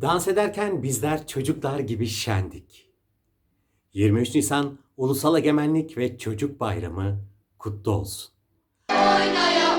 Dans ederken bizler çocuklar gibi şendik. 23 Nisan Ulusal Egemenlik ve Çocuk Bayramı kutlu olsun. Oynaya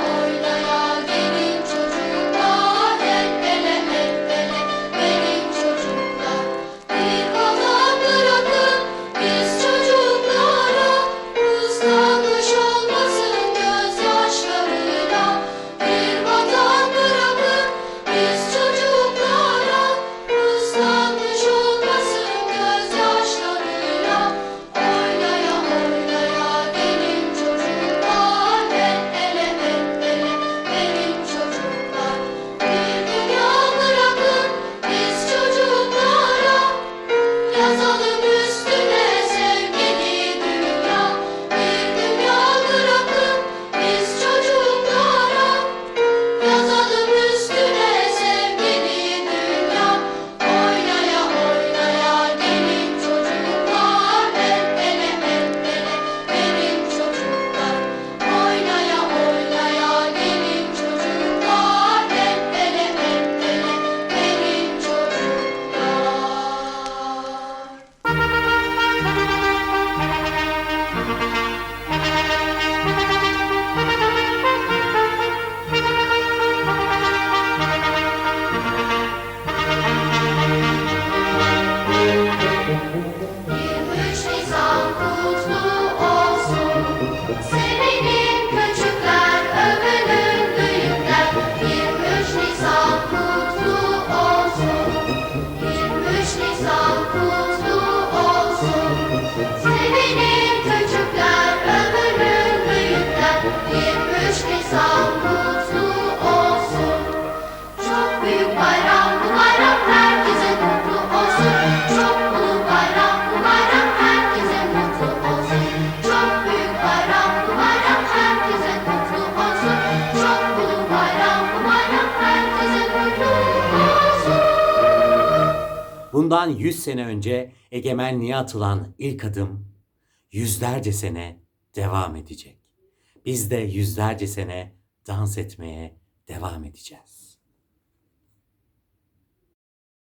Bundan 100 sene önce egemenliğe atılan ilk adım yüzlerce sene devam edecek. Biz de yüzlerce sene dans etmeye devam edeceğiz.